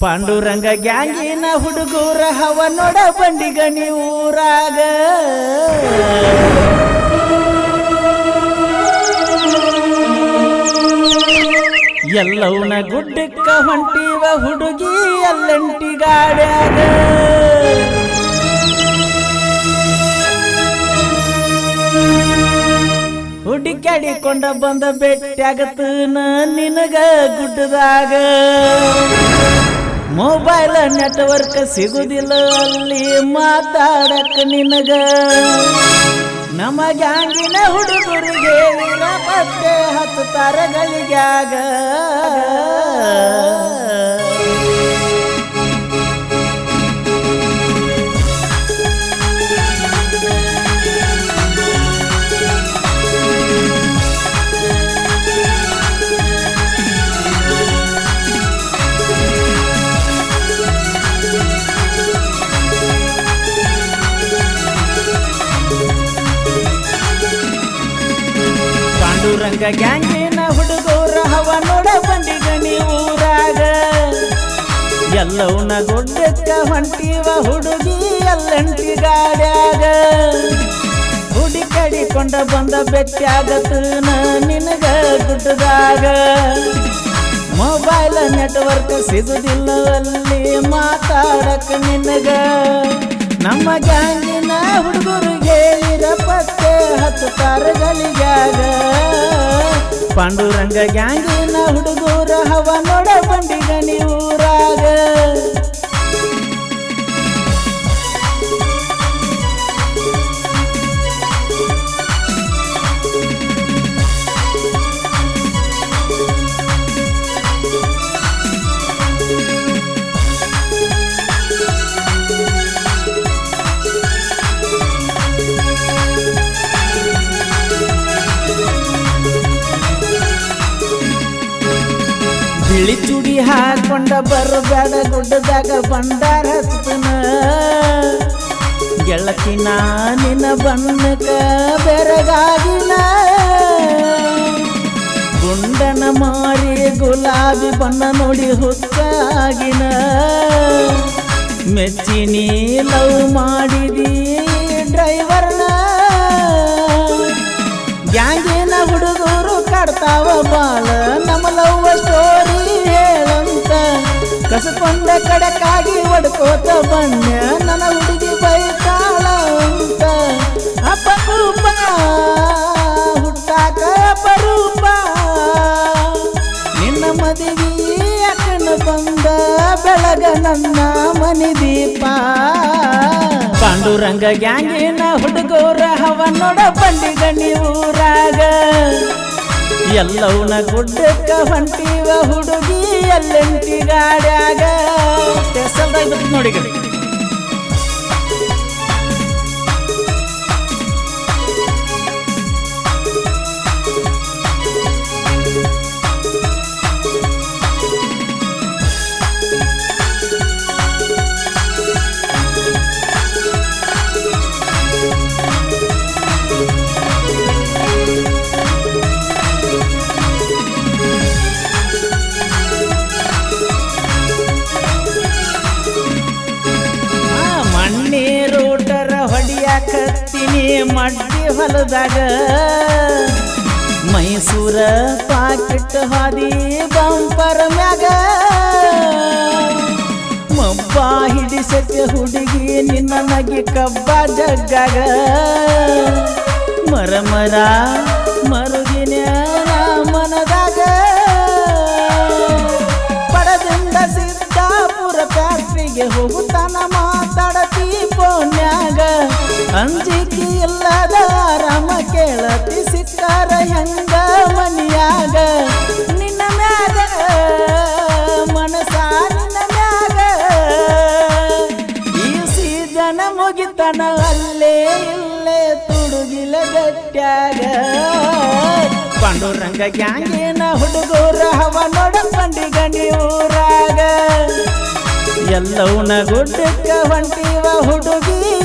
ಪಾಂಡುರಂಗ ಗ್ಯಾಂಗಿನ ಹುಡುಗೂರ ಹವ ನೋಡ ಬಂಡಿಗ ಊರಾಗ ಎಲ್ಲವನ ಗುಡ್ಡಕ್ಕ ಹೊಂಟಿವ ಹುಡುಗಿ ಎಲ್ಲಂಟಿ ಗಾಡ್ಯಾಗ. ಹುಡುಕ್ಯಾಡಿಕೊಂಡ ಬಂದ ಬೆಟ್ಟಾಗತ್ತ ನಿನಗ ಗುಡ್ಡದಾಗ. ಮೊಬೈಲ್ ನೆಟ್ವರ್ಕ್ ಸಿಗುದಿಲ್ಲ ಅಲ್ಲಿ ಮಾತಾಡಕ ನಿನಗ. ನಮ ಗ್ಯಾಂಗಿನ ಹುಡುಗರಿಗೆ ಪತ್ತೆ ಹತ್ತು ತರಗಳಿಗ್ಯಾಗ. ಪಾಂಡುರಂಗ ಗ್ಯಾಂಗಿನ ಹುಡುಗೋರ ಹವ ನೋಡ ಬಂದಿಗ ಊರಾಗ. ಎಲ್ಲವನ್ನ ಗುಡ್ಡಕ್ಕ ಹೊಂಟಿವ ಹುಡುಗಿ ಎಲ್ಲಂಟಿ ಗಾಡ್ಯಾಗ. ಹುಡುಕಡಿಕೊಂಡ ಬಂದ ಬೆಟ್ಟಾಗತನ ನಿನಗ ಗುಡ್ಡದಾಗ. ಮೊಬೈಲ್ ನೆಟ್ವರ್ಕ್ ಸಿಗುದಿಲ್ಲ ಅಲ್ಲಿ ಮಾತಾಡಕ ನಿನಗ. ನಮ್ಮ ಗ್ಯಾಂಗಿನ ಹುಡುಗರು ಹೇಳಿದ ಪತ್ತೆ ಹತ್ತು ತಾರಗಳಿಗ್ಯಾಗ ಪಾಂಡುರಂಗ ಗ್ಯಾಂಗಿನ ಹುಡುಗರು ಹವ ನೋಡ ಬಂಡಿಗ ಊರಾಗ ಬಿಳಿ ಚುಡಿ ಹಾಕೊಂಡ ಬರಬೇಡ ಗುಡ್ಡದಾಗ ಬಂಡಾರ ಗೆಳತಿ ನಿನ್ನ ಬಣ್ಣಕ ಬೆರಗಾಗಿನ. ಗುಂಡನ ಮಾರಿ ಗುಲಾಬಿ ಬಣ್ಣ ನೋಡಿ ಹುಚ್ಚಾಗಿನ ಮೆಚ್ಚಿನಿ ಲವ್ ಮಾಡಿದಿ ಡ್ರೈವರ್ನ ಕಡಕಾಗಿ ಒಡ್ಕೋತ ಬಣ್ಣ ನನ್ನ ಹುಡುಗಿ ಬೈತಾಳ ಅಂತ. ಅಪರೂಪ ಹುಟ್ಟಾಕ ಅಪರೂಪ ನಿನ್ನ ಮದುವೆ ಅಕ್ಕನ ಬಂದ ಬೆಳಗ ನನ್ನ ಮನೆ ದೀಪ. ಪಾಂಡುರಂಗ ಗ್ಯಾಂಗಿನ ಹುಡುಗೋರ ಹವ ನೋಡ ಬಂಡಿಗ ಊರಾಗ. ಎಲ್ಲವನ ಗುಡ್ಡಕ್ಕ ಹೊಂಟಿವ ಹುಡುಗಿ ಎಲ್ಲೆಂಟಿ ಗಾಡ್ಯಾಗ. ನೋಡಿ ಹೊಡಿಯಾಕತ್ತೀನಿ ಮಡ್ಡಿ ಹೊಲದಾಗ ಮೈಸೂರ ಪಾಕಿಟ್ ಹಾದಿ ಬಂಪರ ಮ್ಯಾಗ ಮಬ್ಬ ಹಿಡಿಸಕ್ಕೆ ಹುಡುಗಿ ನಿನ್ನ ನಗಿ ಕಬ್ಬ ಜಗ್ಗಾಗ. ಮರ ಮರ ಮರುಗಿನ ಮನದಾಗ ಪಡದಿಂದ ಸಿದ್ದಾಪುರ ಫ್ಯಾಕ್ಟ್ರಿಗೆ ಹೋಗುತ್ತಾನ ಬೆಟ್ಟ್ಯಾಗ ಪಾಂಡುರಂಗ ಗ್ಯಾಂಗಿನ ಹುಡುಗೂರ ಹವ ನೋಡ ಬಂಡಿಗ ಊರಾಗ ಎಲ್ಲವನ ಗುಡ್ಡಕ್ಕ ಹೊಂಟಿವ ಹುಡುಗಿ.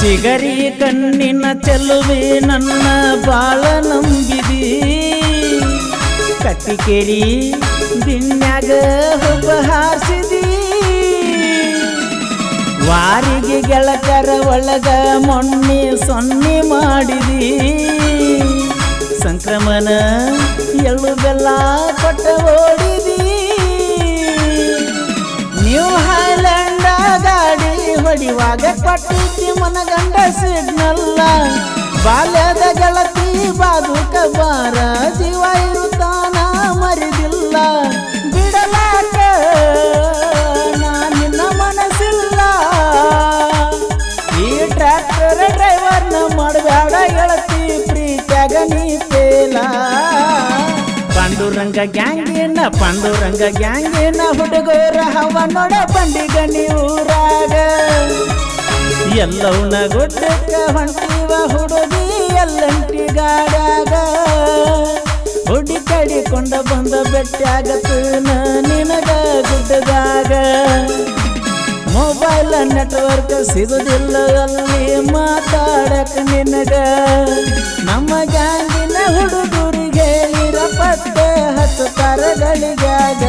ಬಿಗರಿ ಕಣ್ಣಿನ ಚೆಲುವೆ ನನ್ನ ಬಾಳ ನಂಬಿದಿ. ಕಟ್ಟಿಕೇರಿ ದಿನ್ಯಾಗ ಉಪಹಾರಿಸಿದಿ ವಾರಿಗೆ ಗೆಳಕರ ಒಳಗ ಮೊನ್ನೆ ಸೊನ್ನೆ ಮಾಡಿದಿ. ಸಂಕ್ರಮಣ ಎಳ್ಳು ಬೆಲ್ಲ ಕೊಟ್ಟ ಹೊಡಿವಾಗ ಕೊಟ್ಟಿದ್ದಿ ಮನಗಂಡ ಸಿಗ್ನಲ್ಲ ಬಾಲ್ಯದ ಗೆಳತಿ ಬಾದುಕ ಬಾರ ಜೀವ ಇರುತ್ತಾನ ಮರಿದಿಲ್ಲ. ಬಿಡಲಾಕ ನಾ ನಿನ್ನ ಮನಸ್ಸಿಲ್ಲ. ಈ ಟ್ರ್ಯಾಕ್ಟರ್ ಡ್ರೈವರ್ನ ಮಾಡಬೇಡ ಗೆಳತಿ, ಪ್ರೀತ್ಯಾಗ ನೀ ಪೇಲ. ಪಾಂಡುರಂಗ ಗ್ಯಾಂಗಿನ ಪಾಂಡುರಂಗ ಗ್ಯಾಂಗಿನ ಹುಡುಗರ ಹವ ನೋಡ ಬಂಡಿಗಣಿ ಊರಾಗ. ಎಲ್ಲವನ್ನ ಗುಡ್ಡಕ್ಕ ಹೊಂಟಿವ ಹುಡುಗಿ ಎಲ್ಲಂಟಿ ಗಾಡ್ಯಾಗ. ಹುಡಿ ಕಡಿಕೊಂಡ ಬಂದ ಬೆಟ್ಟಾಗತ್ತನ ನಿನಗ ಗುಡ್ಡದಾಗ. ಮೊಬೈಲ್ ನೆಟ್ವರ್ಕ್ ಸಿಗುದಿಲ್ಲ ಅಲ್ಲಿ ಮಾತಾಡಕ ನಿನಗ. ನಮ್ಮ ಗ್ಯಾಂಗಿನ ಹುಡುಗರಿಗೆ ಇರಪತ್ತೆ ಹತ್ತು ತರಗಳಿಗಾಗ